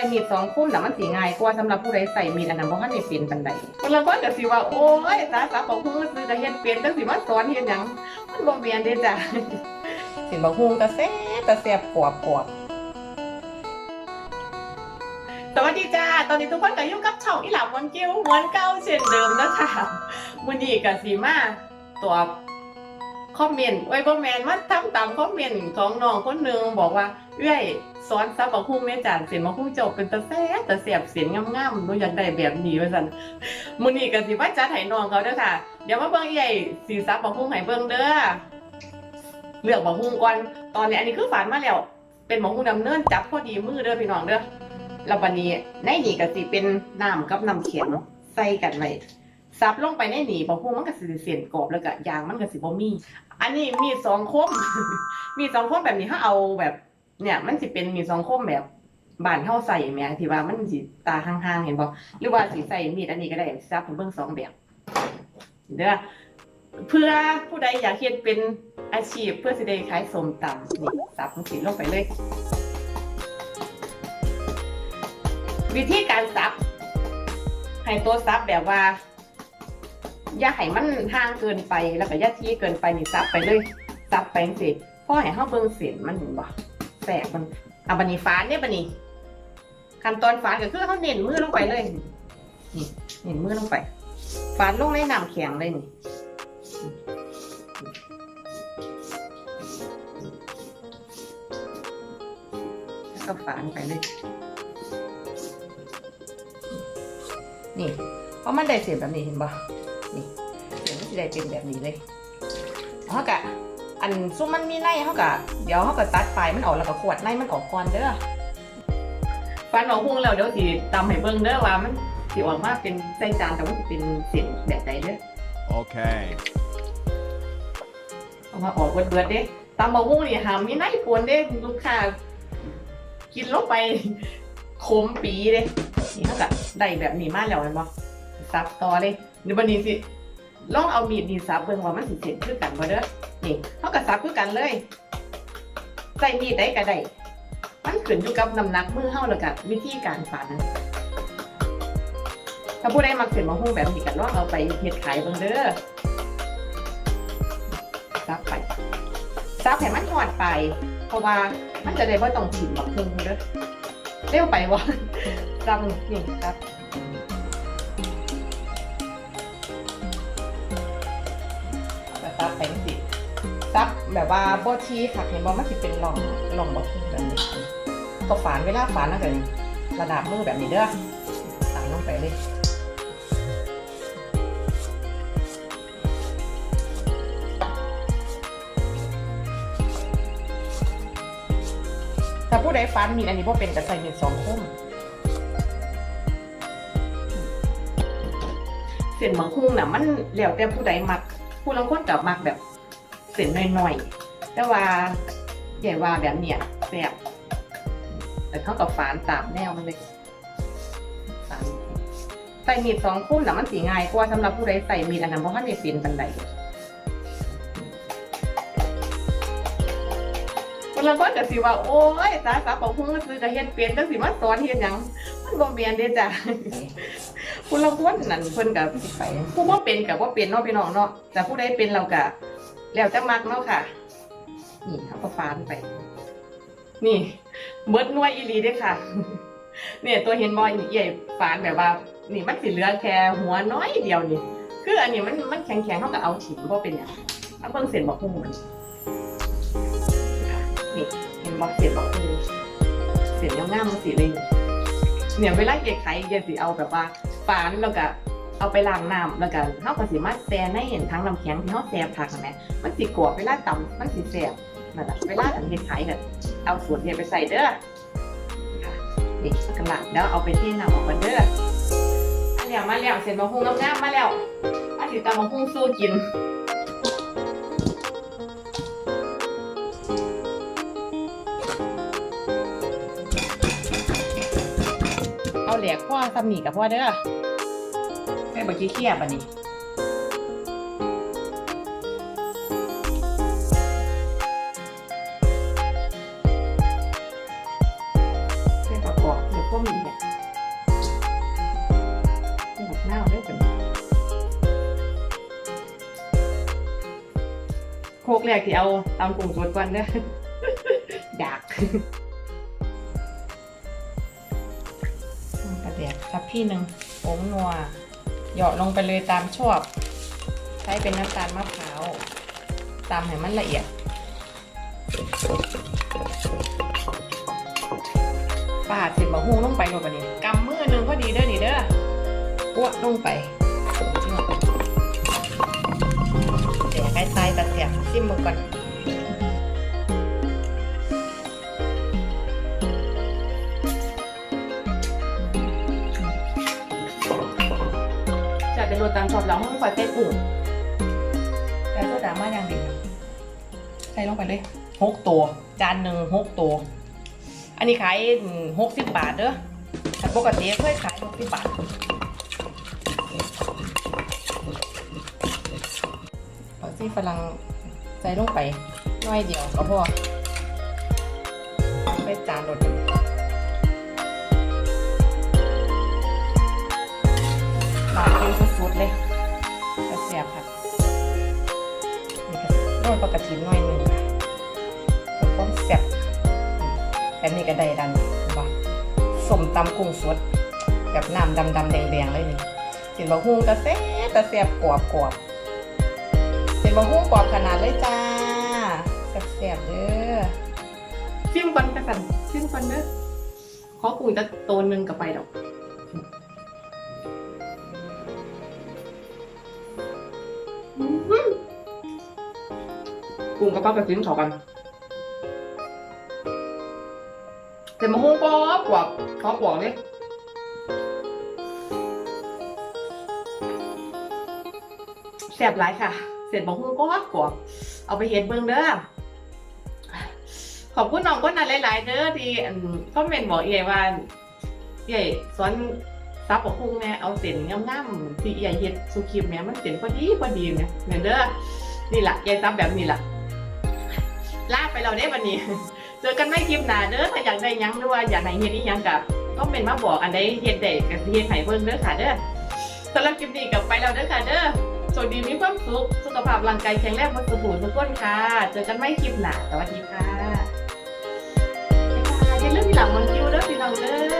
ส่มีดสองคมน่ะมันสีง่ายกว่าสำหรับผู้ใดใส่มีดอันนั้นเพราะท่านได้เป็นบันไดคนละคนก็สิว่าโอ้ยตาสาบอกฮู้ซื้อก็เฮ็ดเป็นจังสิมาสอนเฮ็ดหยังมันบ่แม่นเด้จ้ะสิบอกฮู้ตาแซ่บตาแซ่บกรอบกรอบสวัสดีจ้า ตอนนี้ทุกคนก็อยู่กับช่องอีหลาบวนกิ้วมวนเก้าเช่นเดิมนะคะมื้อนี้ก็สิมาตอบคอมเมนต์ไว้บ่แม่นมาทำตามคอมเมนต์ของน้องคนหนึงบอกว่าเอ้ย สอนซับบักฮุ้งแม่จานเสียนบักฮุ้งจบเป็นตะแซ่บตะเสียบเสียนงามๆหนูอยากได้แบบนี้ว่าซั่นมื้อนี้ก็สิว่าจัดให้น้องเขาเด้อค่ะ เดี๋ยวมาเบิ่งใหญ่สีซับบักฮุ้งให้เบิ่งเด้อเลือกบักฮุ้งก่อนตอนนี้อันนี้คือฝันมาแล้ว เป็นบักฮุ้งดำเนินจับพอดีมือเด้อพี่น้องเด้อแล้วบัดนี้ในนี่ก็สิเป็นน้ำกับน้ำแข็งใส่กันไว้ซับลงไปในหนี่บักฮุ้งมันก็สิเสียนกรอบแล้วก็ยางมันก็สิบ่มี อันนี้มีสองคม มีสองคมแบบนี้ถ้าเอาแบบ เนี่ย มันสิเป็นมีสองคมแบบบานเท่าใส่แหม่ที่ว่ามันสิตาห่างๆเห็นบ่หรือว่าสิใส่มีดอันนี้ก็ได้ซับผมเบิ่งสองแบบเด้อเพื่อผู้ใดอยากเฮ็ดเป็นอาชีพเพื่อสิได้ขายสมตำนี่ซับมันสิลงไปเลย วิธีการซับให้ตัวซับแบบว่า อย่าให้มันห่างเกินไปแล้วก็อย่าที่เกินไปนี่ซับไปเลยซับไปจังซี่พอให้เฮาเบิ่งเส้นมันเห็นบ่ สกมันเอาบันนี้ฟานเนี่ยบันนี้ขั้นตอนฟานก็คือเขาเน้นมือลงไปเลยนี่เน้นมือลงไปฟานลงในน้ำแข็งเลยนี่แล้วก็ฟานไปเลย นี่ เพราะมันได้เสียแบบนี้เห็นปะนี่เสียงมันจะได้เป็นแบบนี้เลยเขากะ อันซุมมันมีในเขากะเดี๋ยวเขาก็ตัดปลายมันออกแล้วก็ขวดในมันออกก่อนเด้อฟันออกพุงแล้วเดี๋ยวสิตำให้เบิ่งเด้อว่ามันสิออกมาเป็นใส่จานแต่ว่าสิเป็นเสียงแบบใดเด้อ Okay. เอามาออกเบิดเบิดๆเด้ตำบะพุงนี่หามมีในปวนเด้ลูกค้ากินลงไปขมปีเด้นี่เขากะได้แบบนี้มาแล้วเห็นบ่ซับต่อเลยเดี๋ยววันนี้สิลองเอามีดนี่ซับเบิ่งว่ามันสิเสร็จคือกันบ่เด้อ นี่เขาก็ซับคือกันเลยใส่มีดได้ก็ได้มันขึ้นอยู่กับน้ำหนักมือเฮาแล้วกับวิธีการฝันถ้าผู้ใดมักเส้นมะฮุ่งแบบนี้ก็ลองเอาไปเฮ็ดขายบิ่งเด้อซับไปซับให้มันหอดไป เพราะว่ามันจะได้บ่ต้องถิ่มบักฮุ่งเด้อเร็วไปบ่ซับนี่ซับ แบบว่าโบทีค่ะเห็นบอกมันสิเป็นหล่องหล่องบอกแบบนี้ก็ฝานเวลาฝานนั่นก็ระดับมือแบบนี้เด้อตามลงไปเลยถ้าผู้ใดฟันมีอันนี้พวกเป็นกระใส่มีดสองคมเส้นบางคุ้งน่ะมันแล้วแต่ผู้ใดมัก ผู้ลางคนกับมักแบบ ส้นน้อยๆ แต่ว่าใหญ่ว่าแบบเนี้ยแซ่บแต่เขากับฝานตามแนวมันเลยฝานใส่มีดสองคุ้มแต่มันสีง่ายกว่าสำหรับผู้ใดใส่มีดอันนั้นเพราะท่านได้เป็นบันไดคนละคนก็สิว่า โอ้ยตาสาบอกพุ่งซื้อก็เฮ็ดเป็นจังสิมาสอนเฮ็ดหยังมันบ่แม่นเด้จ้ะคนละคนนั่นเพิ่นก็สิไปผู้บ่เป็นก็บ่เป็นเนาะพี่น้องเนาะแต่ผู้ใดเป็นเราก็ แล้วจะมักเนาะค่ะ นี่เขาก็ฟานไป นี่เบิดน่วยอีหลีด้อค่ะ เนี่ยตัวเห็นบอยนี่ใหญ่ฟานแบบว่า นี่มันสิเหลือแค่หัวน้อยเดียวนี่ คืออันนี้มันมันแข็งแข็งๆเขาก็เอาถิ่มเพราะเป็นอย่างเอาเบิ่งเส้นบอกพุ่งมันนี่เห็นบอกเส้นบอกพุ่งเส้นยาวๆมันสีเลยเนี่ยเวลาเก็บไข่เก็บสิเอาแบบว่าฟานแล้วก็ เอาไปล้างน้ำแล้วก็เขาก็สิมาแช่ในเห็นทั้งน้ำแข็งที่เขาแช่ผักนะแม่มันสิกรอบเวลาตำมันสิแซ่บนั่นแหละเวลาอันเฮ็ดขายกันเอาสูตรเนี่ยไปใส่เด้อค่ะนี่กำลังแล้วเอาไปที่น้ำออกกันเด้ออันเนี้ยมาแล้วเสร็จมะฮุ่งงามๆมาแล้วอาสิตำมะฮุ่งสู้กินเอาแหลกพ่อสำนีกับพ่อเด้อ แม่บักกี้เคียบอันนี้เส้นประกอบหนึบก็มีเนี่ยนี่แบบเน่าได้เป็นโคกแรกที่เอาตามกลุ่มสดก่อนเด้ออยากกระเดียกครับพี่หนึ่งผงนัว เหยาะลงไปเลยตามชอบ ใช้เป็นน้ำตาลมะพร้าวตามให้มันละเอียดปาดสิบะฮู้ลงไปลงไปนี่กำมือหนึ่งพอดีเด้อนี่เด้ออ้วกลงไปเดี๋ยวให้ตายตัดเสียบซิมมือก่อน จะเป็นรสตามชอบแล้วห้องไฟเต้อุ่งแต่โซดามาอย่างดีใส่ลงไปเลยหกตัว จานหนึ่งหกตัว อันนี้ขายหกสิบบาทเด้อแต่ปกติเคยขายหกสิบบาทเอาซี่ฝรั่งใส่ลงไปหน้อยเดียวก็พอไปจานรด บครับนี่ก็โรยปกระถิหน่อยหนึ่งเพื่อความแซ่บแบบนี้ก็ได้ดันว่าสมตำกุ้งสดแบบน้ำดำดำๆแดงๆเลยนี่กินบะฮุ่งกระเซ็ตะเสียบกรอบกรอบๆเป็นบะฮุ่งกรอบขนาดเลยจ้าแซ่บๆเด้อซิมก่อนกระสันซิมก่อนเด้อขอกุ้งจะโตัวหนึ่งกับไปดอก กุ้งกับปลากระสินเขากันแต่มะม่วงก็กว่าเขากว่าเลยแซ่บหลายค่ะ เสร็จมะม่วงก็กว่าเอาไปเฮ็ดเบิ่งเด้อขอบคุณน้องคนนั้นหลาย ๆเด้อที่อันคอมเมนบอกเอ๋ว่าเอ๋สอน ซับกับพุงแม่เอาเส้นงามๆที่เอ๋เฮ็ดสุกิมแม่มันเส้นพอดีพอดีแม่เนี่ยเด้อนี่แหละเอ๋ซับแบบนี้แหละลาไปเราได้วันนี้เจอกันไม่คลิปหน้าเด้อถ้าอยากได้ยังหรือว่าอยากให้เฮ็ดอีหยังกับก็เป็นมาบอกอันใดเฮ็ดได้ก็สิเฮ็ดให้เบิ่งเด้อค่ะเด้อสำหรับคลิปนี้กับไปแล้วเด้อค่ะเด้อสวัสดีมีความสุขสุขภาพร่างกายแข็งแรงบ่สุขทุกคนค่ะ เจอกันไม่คลิปหน้าสวัสดีค่ะยบายอย่าลืมหลังมันคิวเด้อพี่น้องเด้อ